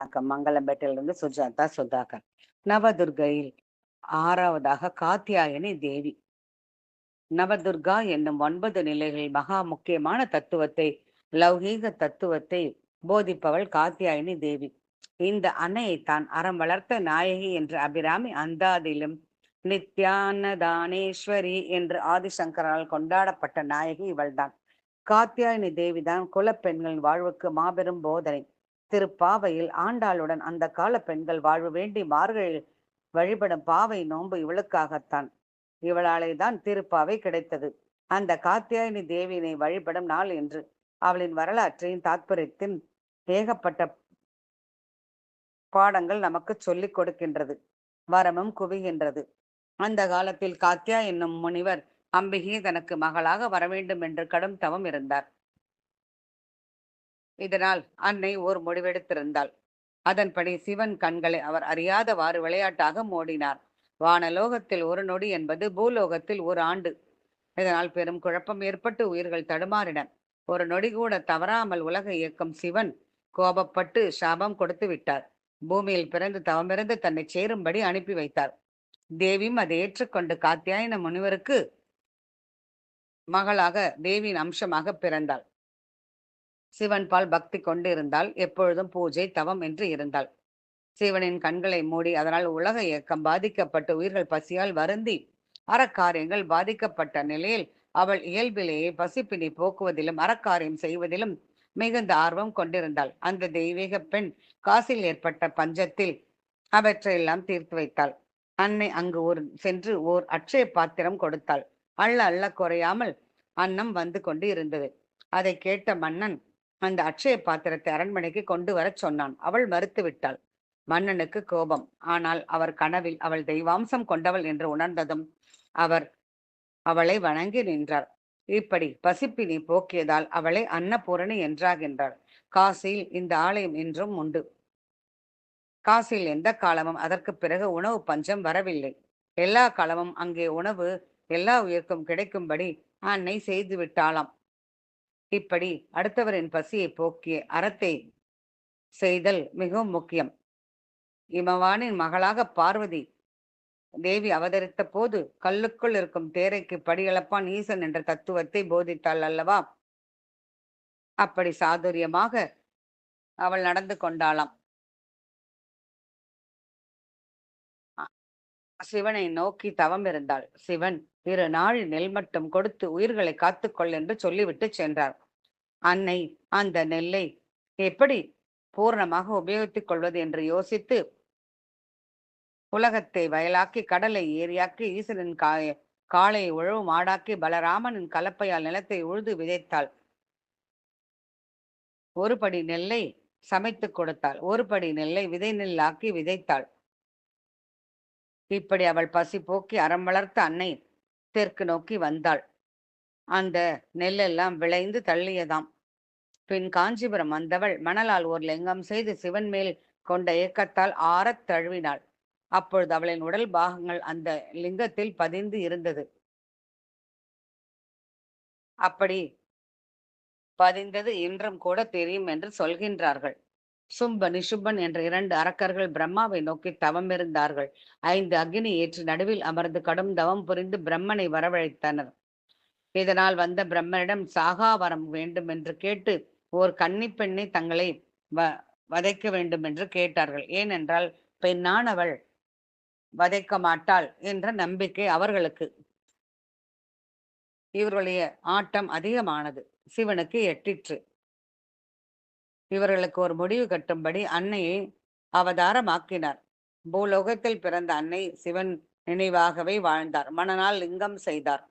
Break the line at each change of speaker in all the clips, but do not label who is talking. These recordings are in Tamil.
வணக்கம் மங்களம்பேட்டையிலிருந்து சுஜாதா சுதாகர். நவதுர்கையில் ஆறாவதாக காத்தியாயனி தேவி. நவதுர்கா என்னும் ஒன்பது நிலைகளில் மகா முக்கியமான தத்துவத்தை லௌகீக தத்துவத்தை போதிப்பவள் காத்தியாயினி தேவி. இந்த அன்னையை தான் அறம் வளர்த்த நாயகி என்று அபிராமி அந்தாதிலும் நித்யானதானேஸ்வரி என்று ஆதிசங்கரால் கொண்டாடப்பட்ட நாயகி இவள்தான். காத்தியாயினி தேவிதான் குலப்பெண்களின் வாழ்வுக்கு மாபெரும் போதனை. திருப்பாவையில் ஆண்டாளுடன் அந்த கால பெண்கள் வாழ்வு வேண்டி மார்கழியில் வழிபடும் பாவை நோன்பு இவளுக்காகத்தான். இவளாலே தான் திருப்பாவை கிடைத்தது. அந்த காத்தியாயினி தேவியினை வழிபடும் நாள் என்று அவளின் வரலாற்றையும் தாத்பரியத்தின் ஏகப்பட்ட பாடங்கள் நமக்கு சொல்லிக் கொடுக்கின்றது. வரமும் குவிகின்றது. அந்த காலத்தில் காத்தியா என்னும் முனிவர் அம்பிகை தனக்கு மகளாக வர வேண்டும் என்று கடும் தவம் இருந்தார். இதனால் அன்னை ஓர் முடிவெடுத்திருந்தாள். அதன்படி சிவன் கண்களை அவர் அறியாதவாறு விளையாட்டாக மூடினார். வானலோகத்தில் ஒரு நொடி என்பது பூலோகத்தில் ஒரு ஆண்டு. இதனால் பெரும் குழப்பம் ஏற்பட்டு உயிர்கள் தடுமாறின. ஒரு நொடி கூட தவறாமல் உலக இயக்கும் சிவன் கோபப்பட்டு சாபம் கொடுத்து விட்டார். பூமியில் பிறந்து தவமிருந்து தன்னை சேரும்படி அனுப்பி வைத்தார். தேவியும் அதை ஏற்றுக்கொண்டு காத்தியாயன முனிவருக்கு மகளாக தேவியின் அம்சமாக பிறந்தாள். சிவன்பால் பக்தி கொண்டு இருந்தால் எப்பொழுதும் பூஜை தவம் என்று இருந்தாள். சிவனின் கண்களை மூடி அதனால் உலக இயக்கம் பாதிக்கப்பட்டு உயிர்கள் பசியால் வருந்தி அறக்காரியங்கள் பாதிக்கப்பட்ட நிலையில் அவள் இயல்பிலேயே பசிப்பினி போக்குவதிலும் அறக்காரியம் செய்வதிலும் மிகுந்த ஆர்வம் கொண்டிருந்தாள். அந்த தெய்வீக பெண் காசில் ஏற்பட்ட பஞ்சத்தில் அவற்றையெல்லாம் தீர்த்து வைத்தாள். அன்னை அங்கு ஒரு சென்று ஓர் அட்சய பாத்திரம் கொடுத்தாள். அள்ள அள்ள குறையாமல் அன்னம் வந்து கொண்டு இருந்தது. அதை கேட்ட மன்னன் அந்த அட்சய பாத்திரத்தை அரண்மனைக்கு கொண்டு வரச் சொன்னான். அவள் மறுத்து விட்டாள். மன்னனுக்கு கோபம். ஆனால் அவர் கனவில் அவள் தெய்வாம்சம் கொண்டவள் என்று உணர்ந்ததும் அவர் அவளை வணங்கி நின்றார். இப்படி பசிப்பினி போக்கியதால் அவளை அன்னபூரணி என்றாகின்றாள். காசியில் இந்த ஆலயம் இன்றும் உண்டு. காசியில் எந்த காலமும் அதற்கு பிறகு உணவு பஞ்சம் வரவில்லை. எல்லா காலமும் அங்கே உணவு எல்லா உயிர்க்கும் கிடைக்கும்படி அன்னை செய்து விட்டாளாம். இப்படி அடுத்தவரின் பசியை போக்கிய அறத்தை செய்தல் மிகவும் முக்கியம். இமவானின் மகளாக பார்வதி தேவி அவதரித்த போது கல்லுக்குள் இருக்கும் தேரைக்கு படியளப்பான் ஈசன் என்ற தத்துவத்தை போதித்தாள் அல்லவா? அப்படி சாதுரியமாக அவள் நடந்து கொண்டாளாம். சிவனை நோக்கி தவம் இருந்தாள். சிவன் இரு நாள் நெல் மட்டும் கொடுத்து உயிர்களை காத்துக்கொள் என்று சொல்லிவிட்டு சென்றார். அன்னை அந்த நெல்லை எப்படி பூர்ணமாக உபயோகித்துக் கொள்வது என்று யோசித்து உலகத்தை வயலாக்கி கடலை ஏரியாக்கி ஈசனின் காய காளை உழவு மாடாக்கி பலராமனின் கலப்பையால் நிலத்தை உழுது விதைத்தாள். ஒரு படி நெல்லை சமைத்து கொடுத்தாள். ஒரு படி நெல்லை விதை நெல்லாக்கி விதைத்தாள். இப்படி அவள் பசி போக்கி அறம் வளர்த்த அன்னை தெற்கு நோக்கி வந்தாள். அந்த நெல்லெல்லாம் விளைந்து தள்ளியதாம். பின் காஞ்சிபுரம் வந்தவள் மணலால் ஒரு லிங்கம் செய்து சிவன் மேல் கொண்ட ஏக்கத்தால் ஆறத் தழுவினாள். அப்பொழுது அவளின் உடல் பாகங்கள் அந்த லிங்கத்தில் பதிந்து இருந்தது. அப்படி பதிந்தது இன்றும் கூட தெரியும் என்று சொல்கின்றார்கள். சும்ப நிசும்பன் என்ற இரண்டு அரக்கர்கள் பிரம்மாவை நோக்கி தவம் இருந்தார்கள் ஐந்து அக்னி ஏற்றி நடுவில் அமர்ந்து கடும் தவம் புரிந்து பிரம்மனை வரவழைத்தனர். இதனால் வந்த பிரம்மனிடம் சாகாவரம் வேண்டும் என்று கேட்டு ஓர் கன்னி பெண்ணை தங்களை வ வதைக்க வேண்டும் என்று கேட்டார்கள். ஏனென்றால் பெண்ணானவள் வதைக்க மாட்டாள் என்ற நம்பிக்கை அவர்களுக்கு. இவர்களுடைய ஆட்டம் அதிகமானது. சிவனுக்கு எட்டிற்று. இவர்களுக்கு ஒரு முடிவு கட்டும்படி அன்னையை அவதாரமாக்கினார். பூலோகத்தில் பிறந்த அன்னை சிவன் நினைவாகவே வாழ்ந்தார். மனநாள் லிங்கம் செய்தார்.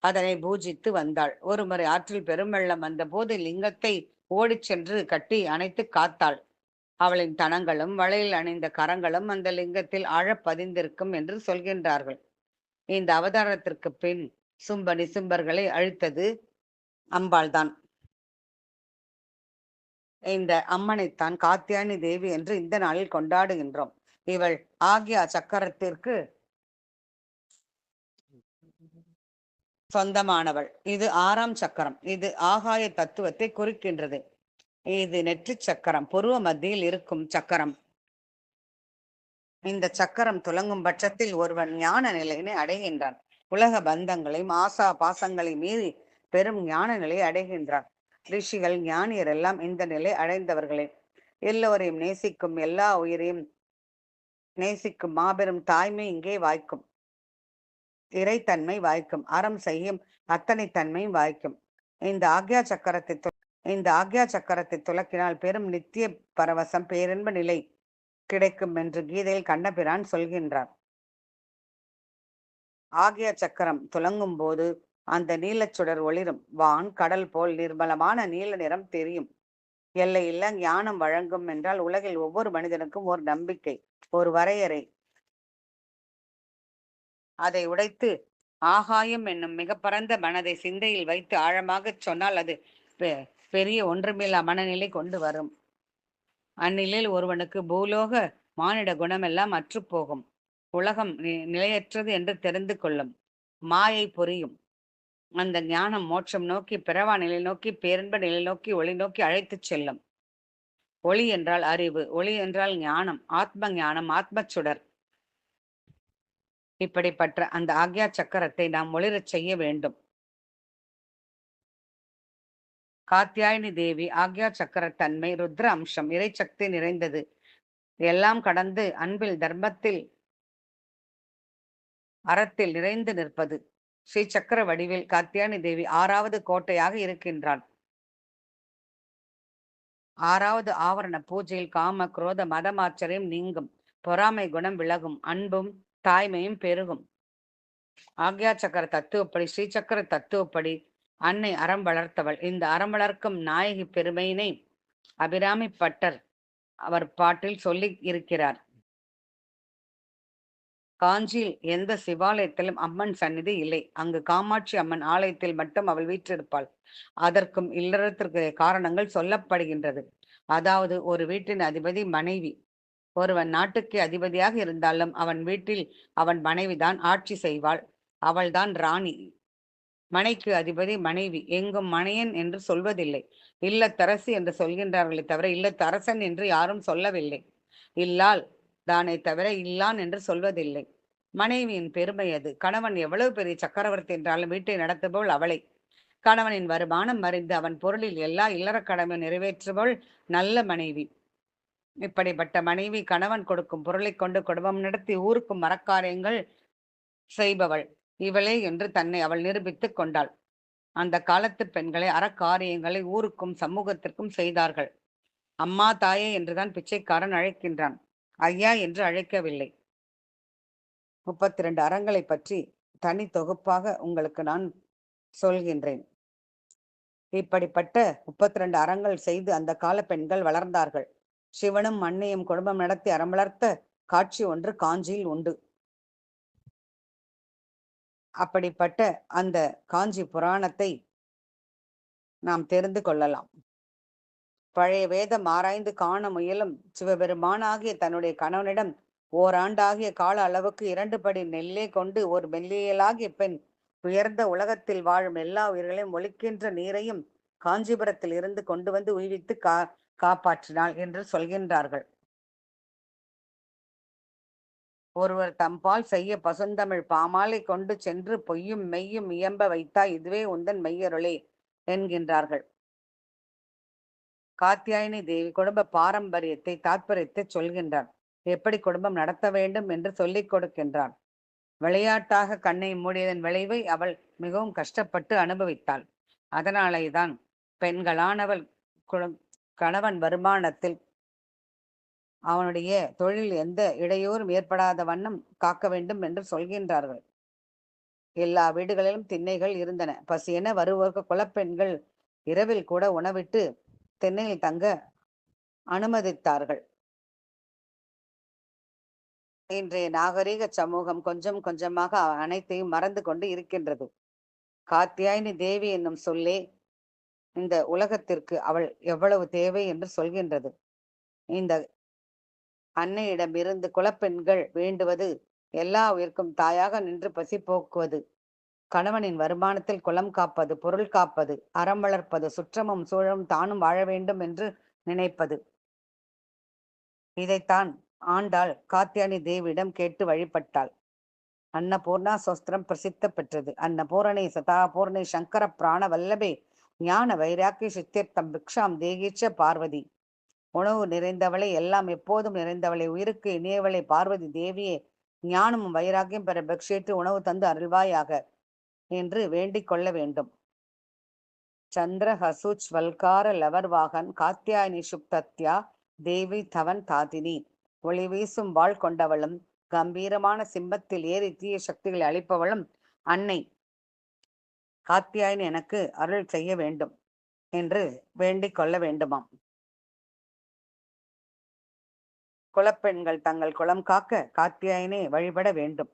அதனை பூஜித்து வந்தாள். ஒருமுறை ஆற்றில் பெருமெள்ளம் வந்தபோது லிங்கத்தை ஓடிச் சென்று கட்டி அணைத்து காத்தாள். அவளின் தனங்களும் வளையில் அணிந்த கரங்களும் அந்த லிங்கத்தில் ஆழப் பதிந்திருக்கும் என்று சொல்கின்றார்கள். இந்த அவதாரத்திற்கு பின் சும்ப நிசும்பர்களை அழித்தது அம்பாள்தான். இந்த அம்மனைத்தான் காத்தியானி தேவி என்று இந்த நாளில் கொண்டாடுகின்றோம். இவள் ஆகியா சக்கரத்திற்கு சொந்தமானவள். இது ஆறாம் சக்கரம். இது ஆகாய தத்துவத்தை குறிக்கின்றது. இது நெற்றிச் சக்கரம். பொருவ மத்தியில் இருக்கும் சக்கரம். இந்த சக்கரம் துலங்கும் பட்சத்தில் ஒருவன் ஞான நிலையினை அடைகின்றான். உலக பந்தங்களையும் ஆசா பாசங்களை மீறி பெரும் ஞான நிலையை அடைகின்றான். ரிஷிகள் ஞானியர் எல்லாம் இந்த நிலை அடைந்தவர்களே. எல்லோரையும் நேசிக்கும் எல்லா உயிரையும் நேசிக்கும் மாபெரும் தாய்மை இங்கே வாய்க்கும். இறைத்தன்மை வாய்க்கும். அறம் செய்யும் அத்தனை தன்மையும் வாய்க்கும். இந்த ஆக்யா சக்கரத்தை இந்த ஆக்யா சக்கரத்தை துலக்கினால் பெரும் நித்திய பரவசம் பேரின்ப நிலை கிடைக்கும் என்று கீதையில் கண்ணபிரான் சொல்கின்றார். ஆகிய சக்கரம் துலங்கும் போது அந்த நீலச்சுடர் ஒளிரும். வான் கடல் போல் நிர்மலமான நீல நிறம் தெரியும். எல்லையில்லா ஞானம் வழங்கும் என்றால் உலகில் ஒவ்வொரு மனிதனுக்கும் ஒரு நம்பிக்கை ஒரு வரையறை. அதை உடைத்து ஆகாயம் என்னும் மிக பரந்த மனதை சிந்தையில் வைத்து ஆழமாகச் சொன்னால் அது பெ- பெரிய ஒன்றுமில்லா மனநிலை கொண்டு வரும். அந்நிலையில் ஒருவனுக்கு பூலோக மானிட குணமெல்லாம் அற்றுப்போகும். உலகம் நி- நிலையற்றது என்று தெரிந்து கொள்ளும். மாயை புரியும். அந்த ஞானம் மோட்சம் நோக்கி பிறவா நிலை நோக்கி பேரன்ப நிலை நோக்கி ஒளி நோக்கி அழைத்துச் செல்லும். ஒளி என்றால் அறிவு ஒளி என்றால் ஞானம் ஆத்ம ஞானம் ஆத்ம சுடர். இப்படிப்பட்ட அந்த ஆக்யா சக்கரத்தை நாம் ஒளிரச் செய்ய வேண்டும். காத்தியாயினி தேவி ஆக்யா சக்கர தன்மை ருத்ர அம்சம் இறைச்சக்தி நிறைந்தது. எல்லாம் கடந்து அன்பில் தர்மத்தில் அறத்தில் நிறைந்து நிற்பது. ஸ்ரீ சக்கர வடிவில் காத்தியானி தேவி ஆறாவது கோட்டையாக இருக்கின்றாள். ஆறாவது ஆவரண பூஜையில் காம குரோத மதமாச்சரியம் நீங்கும். பொறாமை குணம் விலகும். அன்பும் தாய்மையும் பெருகும். ஆக்யா சக்கர தத்துவப்படி ஸ்ரீ சக்கர தத்துவப்படி அன்னை அறம் வளர்த்தவள். இந்த அறம் வளர்க்கும் நாயகி பெருமையினை அபிராமி பட்டர் அவர் பாட்டில் சொல்லி இருக்கிறார். காஞ்சியில் எந்த சிவாலயத்திலும் அம்மன் சந்நிதி இல்லை. அங்கு காமாட்சி அம்மன் ஆலயத்தில் மட்டும் அவள் வீற்றிருப்பாள். அதற்கும் இல்லறத்திற்கு காரணங்கள் சொல்லப்படுகின்றது. அதாவது ஒரு வீட்டின் அதிபதி மனைவி. ஒருவன் நாட்டுக்கு அதிபதியாக இருந்தாலும் அவன் வீட்டில் அவன் மனைவிதான் ஆட்சி செய்வாள். அவள்தான் ராணி. மனைக்கு அதிபதி மனைவி. எங்கும் மனையன் என்று சொல்வதில்லை. இல்லத்தரசி என்று சொல்கின்றார்களே தவிர இல்லத்தரசன் என்று யாரும் சொல்லவில்லை. இல்லால் தானே தவிர இல்லான் என்று சொல்வதில்லை. மனைவியின் பெருமை அது. கணவன் எவ்வளவு பெரிய சக்கரவர்த்தி என்றாலும் வீட்டை நடத்துபவள் அவளை. கணவனின் வருமானம் மறைந்து அவன் பொருளில் எல்லா இல்லற கடமை நிறைவேற்றுபவள் நல்ல மனைவி. இப்படிப்பட்ட மனைவி கணவன் கொடுக்கும் பொருளைக் கொண்டு குடும்பம் நடத்தி ஊருக்கும் மரக்காரியங்கள் செய்பவள் இவளே என்று தன்னை அவள் நிரூபித்துக் கொண்டாள். அந்த காலத்து பெண்களை அறக்காரியங்களை ஊருக்கும் சமூகத்திற்கும் செய்தார்கள். அம்மா தாயே என்றுதான் பிச்சைக்காரன் அழைக்கின்றான். ஐயா என்று அழைக்கவில்லை. முப்பத்தி ரெண்டு அறங்களை பற்றி தனி தொகுப்பாக உங்களுக்கு நான் சொல்கின்றேன். இப்படிப்பட்ட முப்பத்தி ரெண்டு அறங்கள் செய்து அந்த கால பெண்கள் வளர்ந்தார்கள். சிவனும் மண்ணையும் குடும்பம் நடத்தி அறமலர்த்த காட்சி ஒன்று காஞ்சியில் உண்டு. அப்படிப்பட்ட அந்த காஞ்சி புராணத்தை நாம் தெரிந்து கொள்ளலாம். பழைய வேதம் ஆராய்ந்து காண முயலும் சிவபெருமானாகிய தன்னுடைய கணவனிடம் ஓராண்டாகிய கால அளவுக்கு இரண்டு படி நெல்லே கொண்டு ஒரு மெல்லியலாகிய பெண் உயர்ந்த உலகத்தில் வாழும் எல்லா உயிர்களையும் ஒழிக்கின்ற நீரையும் காஞ்சிபுரத்தில் இருந்து கொண்டு வந்து உய்வித்து கா காப்பாற்றினாள் என்று சொல்கின்றார்கள். ஒருவர் தம்பால் செய்ய பசுந்தமிழ் பாமாலை கொண்டு சென்று பொய்யும் மெய்யும் இயம்ப வைத்தாய் இதுவே உந்தன் மெய்யருளே என்கின்றார்கள். காத்தியாயினி தேவி குடும்ப பாரம்பரியத்தை தாத்பரியத்தை சொல்கின்றார் எப்படி குடும்பம் நடத்த வேண்டும் என்று சொல்லிக் கொடுக்கின்றார் விளையாட்டாக கண்ணை மூடியதன் விளைவை அவள் மிகவும் கஷ்டப்பட்டு அனுபவித்தாள். அதனாலேதான் பெண்களானவள் கணவன் வருமானத்தில் அவனுடைய தொழில் எந்த இடையூறும் ஏற்படாத வண்ணம் காக்க வேண்டும் என்று சொல்கின்றார்கள். எல்லா வீடுகளிலும் திண்ணைகள் இருந்தன. பசியென வருவோருக்கு குலப்பெண்கள் இரவில் கூட உணவிட்டு தென்னையில் தங்க அனுமதித்தார்கள். இன்றைய நாகரீக சமூகம் கொஞ்சம் கொஞ்சமாக அனைத்தையும் மறந்து கொண்டு இருக்கின்றது. காத்தியாயினி தேவி என்னும் சொல்லே இந்த உலகத்திற்கு அவள் எவ்வளவு தேவை என்று சொல்கின்றது. இந்த அன்னையிடமிருந்து குலப்பெண்கள் வேண்டுவது எல்லா உயிர்க்கும் தாயாக நின்று பசி போக்குவது கணவனின் வருமானத்தில் குலம் காப்பது பொருள் காப்பது அறம் வளர்ப்பது சுற்றமும் சூழலும் தானும் வாழ வேண்டும் என்று நினைப்பது. இதைத்தான் ஆண்டாள் காத்தியானி தேவியிடம் கேட்டு வழிபட்டாள். அன்னபூர்ணா சோஸ்திரம் பிரசித்த பெற்றது. அன்னபூரணி சதாபூர்ணி சங்கர பிராண வல்லபே ஞான வைராக்கி சித்தியர்த்தம் பிக்ஷாம் தேகீச்ச பார்வதி. உணவு நிறைந்தவளை எல்லாம் எப்போதும் நிறைந்தவளை உயிருக்கு இணையவளை பார்வதி தேவியே ஞானமும் வைராக்கியம் பெற பிக்ஷேற்று உணவு தந்து அருள்வாயாக. என்று வேண்டிக் கொள்ள வேண்டும். சந்திர ஹசுச் வல்கார லவர்வாகன் காத்தியாயினி சுப்தத்யா தேவி தவன் தாதினி. ஒளி வீசும் வாழ் கொண்டவளும் கம்பீரமான சிம்பத்தில் ஏறி தீய சக்திகளை அளிப்பவளும் அன்னை. காத்தியாயின் எனக்கு அருள் செய்ய வேண்டும் என்று வேண்டிக் கொள்ள வேண்டுமாம். குலப்பெண்கள் தங்கள் குளம் காக்க காத்தியாயினை வழிபட வேண்டும்.